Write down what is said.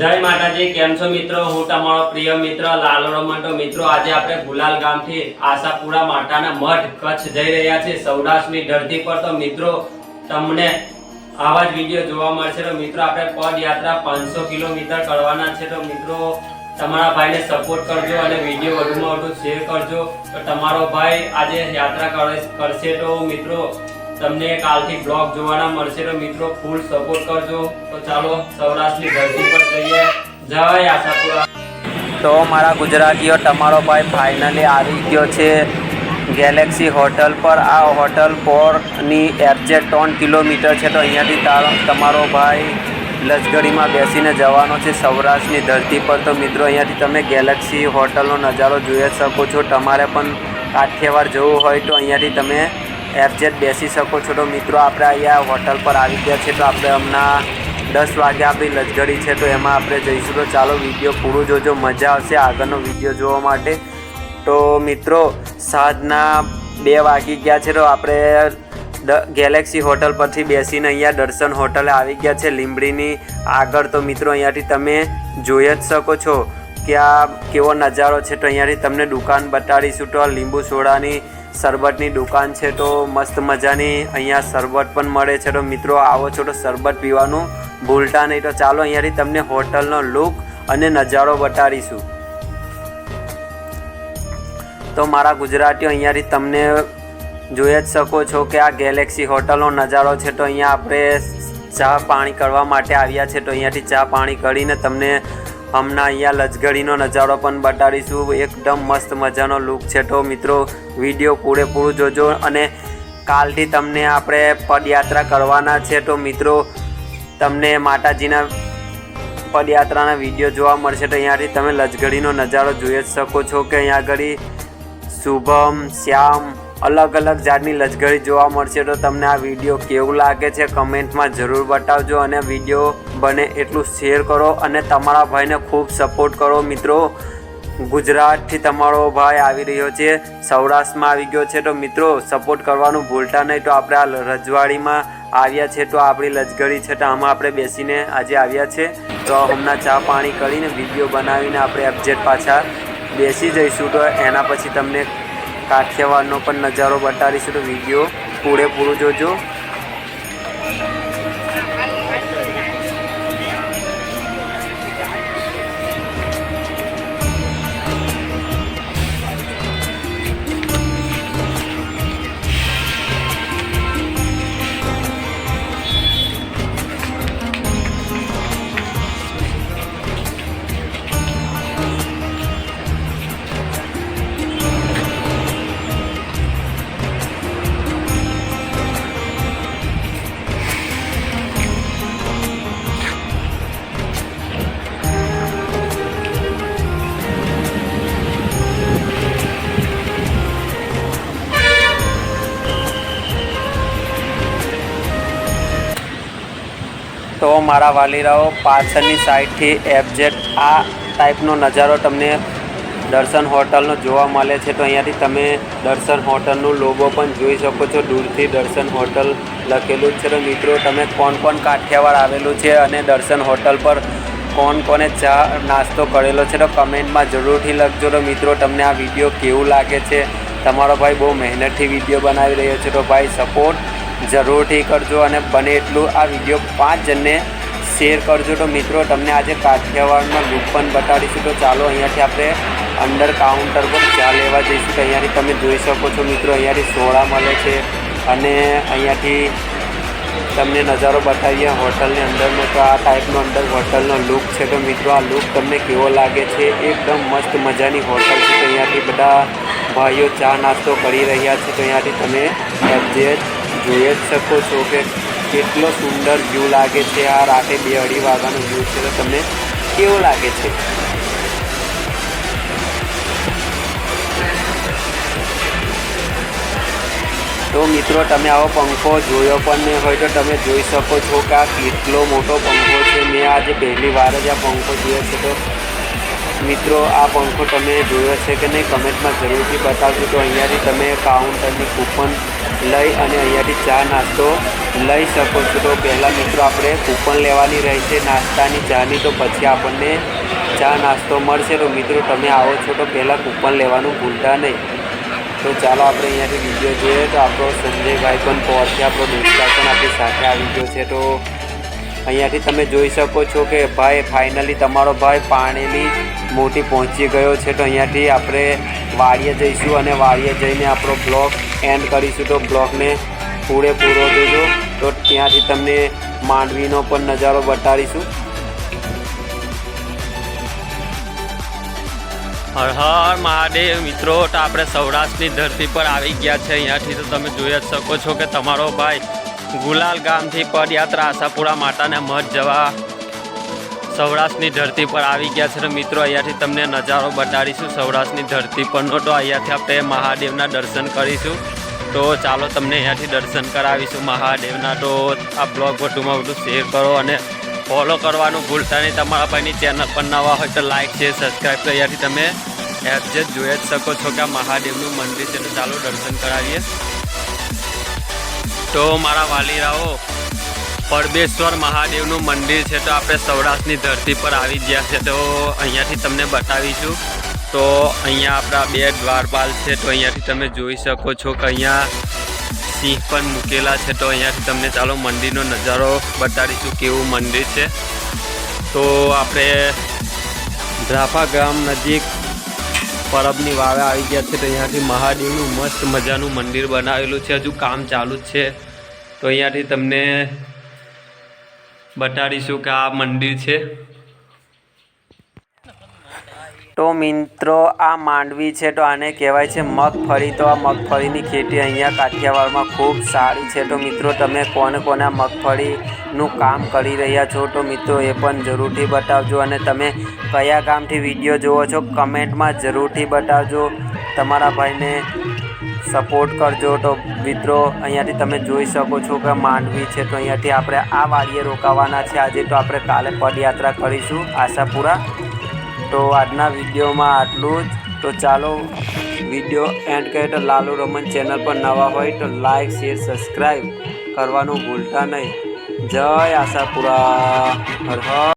જય માતાજી, કેમ છો મિત્રો? હું તમારો પ્રિય મિત્ર લાલો રમંટો મિત્રો, આજે આપણે ગુલાલ ગામથી આશાપુરા માતાના મઠ કચ્છ જઈ રહ્યા છીએ. સૌરાષ્ટ્રની ધરતી પર તો મિત્રો તમને આવા જ વીડિયો જોવા મળશે. તો મિત્રો, આપણે પદયાત્રા પાંચસો કિલોમીટર કરવાના છે. તો મિત્રો, તમારા ભાઈને સપોર્ટ કરજો અને વીડિયો વધુમાં વધુ શેર કરજો. તો તમારો ભાઈ આજે યાત્રા કરે- કરશે. તો મિત્રો તમને કાલથી બ્લોગ જોવાના મળશે તો મિત્રો ફૂલ સપોર્ટ કરજો. તો ચાલો સૌરાષ્ટ્રની ધરતી પર જઈએ. જય આશાપુરા. તો મારા ગુજરાતીઓ, તમારો ભાઈ ફાઇનલી આવી ગયો છે ગેલેક્સી હોટલ પર. આ હોટલ પરની એક્ઝેક્ટ ત્રણ કિલોમીટર છે તો અહીંયાથી તારો, તમારો ભાઈ લશ્કરીમાં બેસીને જવાનો છે સૌરાષ્ટ્રની ધરતી પર. તો મિત્રો અહીંયાથી તમે ગેલેક્સી હોટલનો નજારો જોઈ શકો છો. તમારે પણ કાઠિયાવાડ જવું હોય તો અહીંયાથી તમે એફજેટ બેસી શકો છો તો મિત્રો આપણે અહીંયા હોટલ પર આવી ગયા છે તો આપણે હમણાં દસ વાગે આપણી લશ્કરી છે તો એમાં આપણે જઈશું. તો ચાલો વીડિયો પૂરું જોજો, મજા આવશે આગળનો વીડિયો જોવા માટે. તો મિત્રો, સાંજના બે વાગી ગયા છે તો આપણે ગેલેક્સી હોટલ પરથી બેસીને અહીંયા દર્શન હોટલે આવી ગયા છે. લીંબડીની આગળ તો મિત્રો અહીંયાથી તમે જોઈ જ શકો છો કે આ કેવો નજારો છે તો અહીંયાથી તમને દુકાન બતાડીશું. તો લીંબુ સોડાની શરબતની દુકાન છે તો મસ્ત મજાની અહીંયા શરબત પણ મળે છે. તો મિત્રો, આવો છો તો શરબત પીવાનું ભૂલતા નહીં. તો ચાલો અહીંયાથી તમને હોટલનો લુક અને નજારો બતાડીશું. તો મારા ગુજરાતીઓ અહીંયાથી તમને જોઈ જ શકો છો કે આ ગેલેક્સી હોટલનો નજારો છે. તો અહીંયા આપણે ચા પાણી કરવા માટે આવ્યા છે. તો અહીંયાથી ચા પાણી કરીને તમને હમણાં અહીંયા લજગડીનો નજારો પણ બતાડીશું. એકદમ મસ્ત મજાનો લુક છે તો મિત્રો વીડિયો પૂરેપૂરું જોજો અને કાલથી તમને આપણે પદયાત્રા કરવાના છે તો મિત્રો, તમને માતાજીના પદયાત્રાના વીડિયો જોવા મળશે તો અહીંયાથી તમે લજગડીનો નજારો જોઈ જ શકો છો કે અહીંયા આગળ શુભમ, શ્યામ અલગ અલગ જાતની લશ્કરી જોવા મળશે તો તમને આ વીડિયો કેવું લાગે છે કમેન્ટમાં જરૂર બતાવજો અને વીડિયો બને એટલું શેર કરો અને તમારા ભાઈને ખૂબ સપોર્ટ કરો. મિત્રો, ગુજરાતથી તમારો ભાઈ આવી રહ્યો છે, સૌરાષ્ટ્રમાં આવી ગયો છે તો મિત્રો સપોર્ટ કરવાનું ભૂલતા નહીં તો આપણે આ રજવાડીમાં આવ્યા છે તો આપણી લશ્કરી છે તો આમાં આપણે બેસીને આજે આવ્યા છે. તો હમણાં ચા પાણી કરીને વીડિયો બનાવીને આપણે એફજેટ પાછા બેસી જઈશું તો એના પછી તમને કાઠિયાવાડનો પણ નજારો બતાડીશું તો વીડિયો પૂરેપૂરું જોજો. તો મારા વાલીરાઓ પાછળની સાઈડથી એફજેટ આ ટાઈપનો નજારો તમને દર્શન હોટલનો જોવા મળે છે. તો અહીંયાથી તમે દર્શન હોટલનું લોગો પણ જોઈ શકો છો. દૂરથી દર્શન હોટલ લખેલું છે. તો મિત્રો, તમે કોણ કોણ કાઠિયાવાડ આવેલું છે અને દર્શન હોટલ પર કોણ કોને ચા નાસ્તો કરેલો છે, તો કમેન્ટમાં જરૂરથી લખજો. તો મિત્રો, તમને આ વીડિયો કેવું લાગે છે? તમારો ભાઈ બહુ મહેનતથી વીડિયો બનાવી રહ્યો છે. તો ભાઈ સપોર્ટ જરૂરથી કરજો અને બને એટલું. આ વીડિયો પાંચ જણને શેર કરજો. તો મિત્રો, તમને આજે કાઠિયાવાડમાં લુક પણ બતાડીશું. તો ચાલો અહીંયાથી આપણે અંડર કાઉન્ટર પર ચા લેવા જઈશું. તો અહીંયાથી તમે જોઈ શકો છો મિત્રો, અહીંયાથી સોડા મળે છે અને અહીંયાથી તમને નજારો બતાવીએ હોટલની અંદરનો. તો આ ટાઈપનો અંદર હોટલનો લુક છે. તો મિત્રો, આ લુક તમને કેવો લાગે છે? એકદમ મસ્ત મજાની હોટલ છે. તો અહીંયાથી બધા ભાઈઓ ચા નાસ્તો કરી રહ્યા છે. તો અહીંયાથી તમે એક્ઝેક્ટ જોઈ જ શકો છો કે કેટલો સુંદર વ્યૂ લાગે છે. આ રાતે બે અઢી વાગ્યાનો વ્યૂ છે તો તમને કેવો લાગે છે? તો મિત્રો, તમે આવો પંખો જોયો પણ નહીં હોય તો તમે જોઈ શકો છો કે આ કેટલો મોટો પંખો છે. મેં આજે પહેલી વાર જ આ પંખો જોયો છે. તો મિત્રો, આ પંખો તમે જોયો છે કે નહીં? કમેન્ટમાં જરૂરથી બતાવજો. તો અહીંયાથી તમે કાઉન્ટરની કૂપન લઈ અને અહીંયાથી ચા નાસ્તો લઈ શકો છો. તો પહેલાં મિત્રો આપણે કૂપન લેવાની રહેશે. નાસ્તાની ચાની તો પછી આપણને ચા નાસ્તો મળશે. તો મિત્રો તમે આવો છો તો પહેલાં કૂપન લેવાનું ભૂલતા નહીં. તો ચાલો આપણે અહીંયાથી વીડિયો જોઈએ. તો આપણો સંજયભાઈ પણ પહોંચે આપણો દોસ્તા પણ આપણી સાથે આવી ગયો છે. તો અહીંયાથી તમે જોઈ શકો છો કે ભાઈ ફાઇનલી તમારો ભાઈ પાણીની મોટી પહોંચી ગયો છે. તો અહીંયાથી આપણે વાડીએ જઈશું અને વાડીએ જઈને આપણો બ્લોગ એન્ડ કરીશું. તો બ્લોગને પૂરેપૂરો જોજો. તો ત્યાંથી તમને માંડવીનો પણ નજારો બતાડીશું. હર હર મહાદેવ મિત્રો, તો આપણે સૌરાષ્ટ્રની ધરતી પર આવી ગયા છે. અહીંયાથી તો તમે જોઈ જ શકો છો કે તમારો ભાઈ ગુલાલ ગામથી પદયાત્રા આશાપુરા માતાના મઠ જવા સૌરાષ્ટ્રની ધરતી પર આવી ગયા છે. મિત્રો, અહીંયાથી તમને નજારો બતાડીશું. સૌરાષ્ટ્રની ધરતી પરનો તો અહીંયાથી આપણે મહાદેવના દર્શન કરીશું. તો ચાલો તમને અહીંયાથી દર્શન કરાવીશું. મહાદેવના તો આ બ્લોગ વધુમાં વધુ શેર કરો અને ફોલો કરવાનું ભૂલતા નહીં. તમારા ભાઈની ચેનલ પર નવા હોય તો લાઇક છે સબસ્ક્રાઈબ તો અહીંયાથી તમે એડજસ્ટ જોઈ જ શકો છો કે આ મહાદેવનું મંદિર છે. તો ચાલો દર્શન કરાવીએ. તો મારા વાલીરાઓ પરબેશ્વર મહાદેવનું મંદિર છે તો આપણે સૌરાષ્ટ્રની ધરતી પર આવી ગયા છે. તો અહીંયાથી તમને બતાવીશું. તો અહીંયા આપણા બે દ્વારપાલ છે, તો અહીંયાથી તમે જોઈ શકો છો કે અહીંયા સિંહ પણ મૂકેલા છે. તો અહીંયાથી તમને ચાલો મંદિરનો નજારો બતાડીશું કેવું મંદિર છે. તો આપણે ડ્રાફા ગામ નજીક પરબની વાવે આવી ગયા છે તો અહીંયાથી મહાદેવનું મસ્ત મજાનું મંદિર બનાવેલું છે. હજુ કામ ચાલુ જ છે. તો અહીંયાથી તમને બતાડીશું કે આ મંદિર છે. તો મિત્રો, આ માંડવી છે તો આને કહેવાય છે મગફળી. તો આ મગફળીની ખેતી અહીંયા કાઠિયાવાડમાં ખૂબ સારી છે. તો મિત્રો, તમે કોને કોને આ મગફળીનું કામ કરી રહ્યા છો તો મિત્રો એ પણ જરૂરથી બતાવજો અને તમે કયા કામથી વીડિયો જુઓ છો કમેન્ટમાં જરૂરથી બતાવજો. તમારા ભાઈને સપોર્ટ કરજો તો મિત્રો અહીંયાથી તમે જોઈ શકો છો કે માંડવી છે તો અહીંયાથી આપણે આ વાડીએ રોકાવાના છે. આજે તો આપણે કાલે પદયાત્રા કરીશું આશાપુરા. તો આજના વિડીયોમાં આટલું જ. તો ચાલો વીડિયો એન્ડ કરીએ તો લાલુ રમન ચેનલ પર નવા હોય તો લાઈક, શેર, સબસ્ક્રાઈબ કરવાનું ભૂલતા નહીં. જય આશાપુરા હર હર